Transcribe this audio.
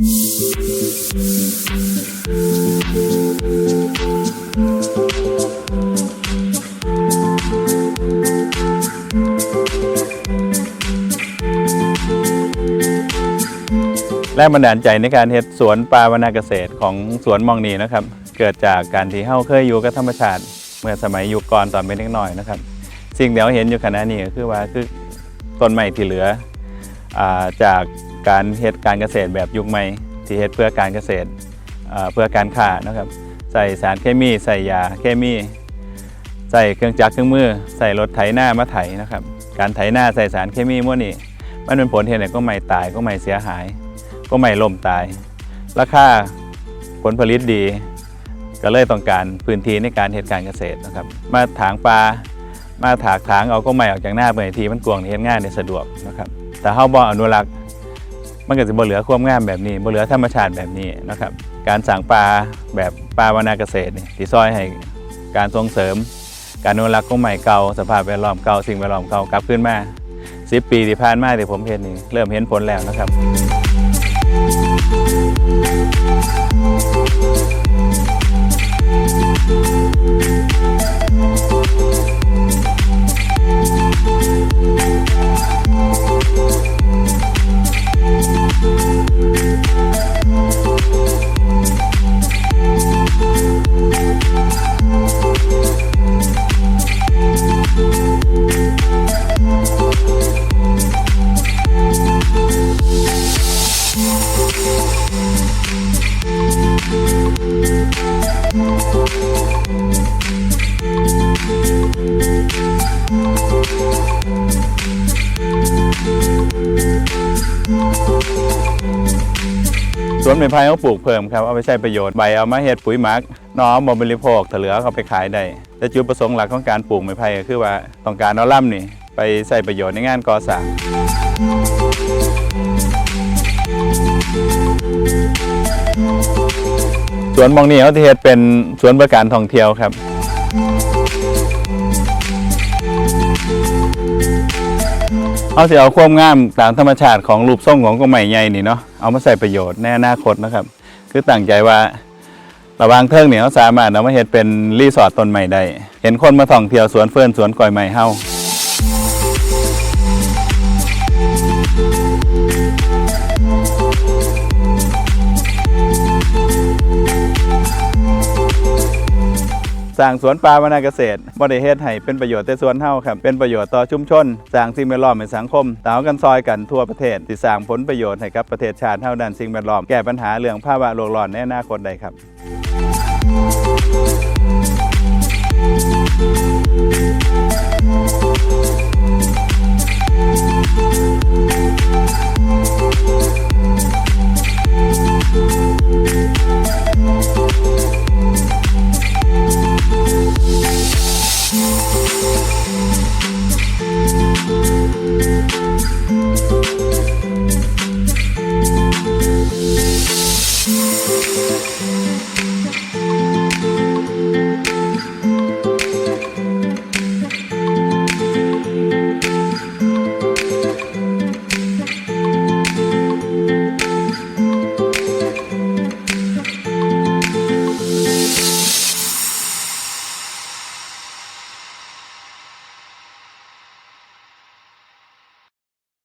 แรงบันดาลใจในการเฮ็ดสวนปลาวนาเกษตรของสวนมองนีนะครับ เกิดจากการที่เฮาเคยอยู่กับธรรมชาติ เมื่อสมัยอยู่ก่อนตอนเป็นเด็กน้อยนะครับ สิ่งที่เราเห็นอยู่ขณะนี้ก็คือว่าคือต้นไม้ที่เหลืออาจาก การเฮ็ดการเกษตรแบบยุคใหม่ที่เฮ็ดเพื่อการเกษตรเพื่อการค้านะครับใส่สารเคมี ใส่ยาเคมี ใส่เครื่องจักรเครื่องมือ ใส่รถไถหน้ามาไถนะครับการไถหน้าใส่สารเคมีมั่วนี่มันเป็นผลเหตุให้ก็ไม่ตายก็ไม่เสียหาย ก็ไม่ล่มตาย ราคาผลผลิตดี ก็เลยต้องการพื้นที่ในการเหตุการเกษตรนะครับ มาถางปลามาถากถางเอาก็ไม่ออกจากหน้าเพื่อทีมันกวงเฮ็ดง่ายในสะดวกนะครับแต่เฮาบ่อนุรักษ์ มันก็จะบ่เหลือความงามแบบนี้บ่เหลือธรรมชาติแบบนี้นะครับ การสั่งปลาแบบปลาวนาเกษตรนี่ที่ซอยให้การส่งเสริม การอนุรักษ์ของใหม่เก่าสภาพแวดล้อมเก่าสิ่งแวดล้อมเก่ากลับขึ้นมา10ปีที่ผ่านมาที่ผมเห็นนี่เริ่มเห็นผลแล้วนะครับ สวนไม้ไผ่เขาปลูกเพิ่มครับเอาไปใช้ประโยชน์ใบเอามาเฮ็ดปุ๋ยหมักน้อมบริโภคถ้าเหลือเขาไปขายได้แต่จุดประสงค์หลักของการปลูกไม้ไผ่ก็คือว่าต้องการเอาล่ำนี่ไปใช้ประโยชน์ในงานก่อสร้างสวนมองนี้เขาที่เฮ็ดเป็นสวนประการท่องเที่ยวครับ เอาสิเอาความงามตามธรรมชาติของรูปทรงของกงใหม่ใหญ่นี่เนาะเอามาใส่ประโยชน์ในอนาคตนะครับ คือตั้งใจว่าระวางเทิงเนี่ยเขาสามารถเอามาเฮ็ดเป็นรีสอร์ทต้นใหม่ได้ เห็นคนมาท่องเที่ยวสวนเฟิร์นสวนกอยใหม่เฮา สร้างสวนปลาวนาเกษตรบ่ได้เฮ็ดให้เป็นประโยชน์แต่สวนเฮาครับเป็นประโยชน์ต่อชุมชนสร้างสิ่งแวดล้อมให้สังคมต่างกันซอยกันทั่วประเทศที่สร้างผลประโยชน์ให้กับประเทศชาติเท่านั้นสิ่งแวดล้อมแก้ปัญหาเรื่องภาวะโลกร้อนในอนาคตได้ครับ